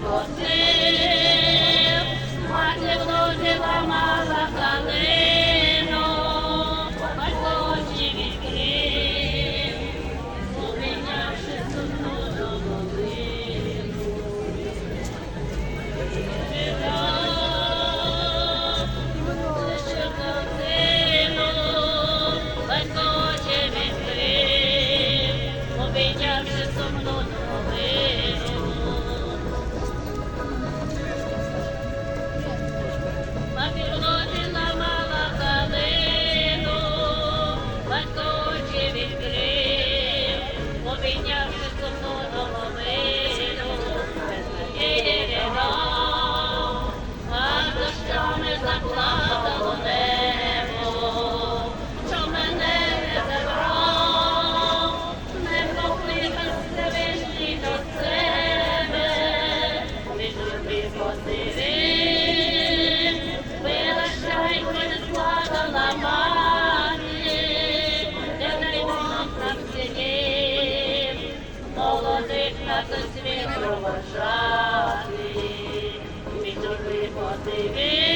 Lord, свято світ проважати, від журби подивив,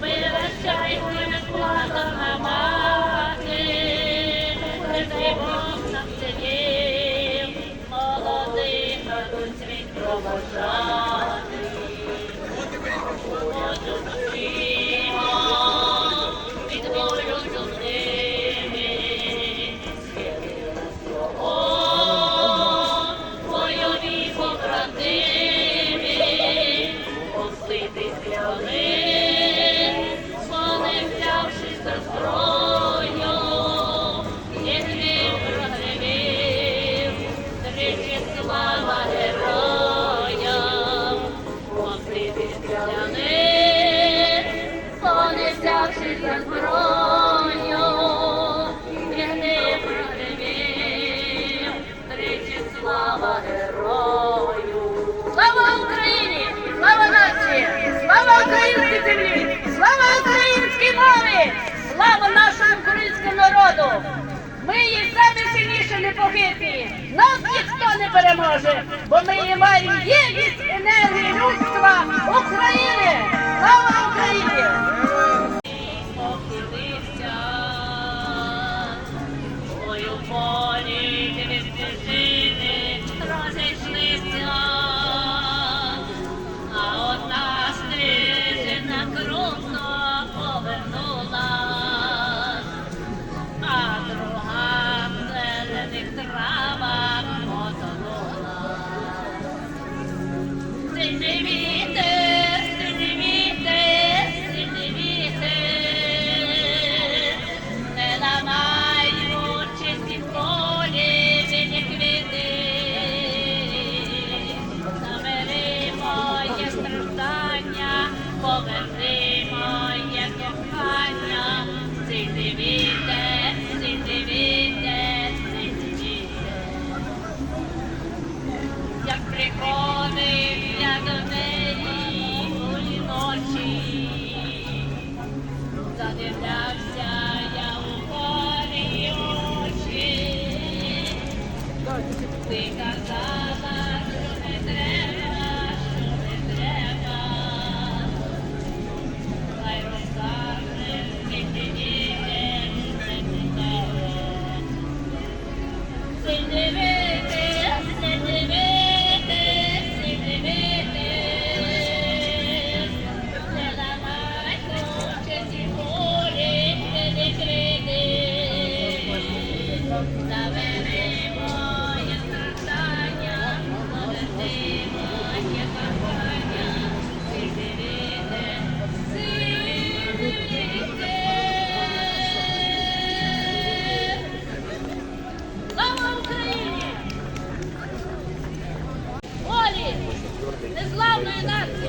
вирощай платана мати, не Бог нам сидів, молодий народ світ проважати. Тричі слава героям, посити вони взявшись за зброю, їх не прогревів, тричі слава герою. Слава Україні! Слава нації! Слава українській землі! Слава українській мові! Слава нашому українському народу! Ми є сильніше не непохитні! Нас ніхто не переможе, бо ми є маємо єдність енергії людства України! Rama. Send Волі! Незламної нації! Слава Україні!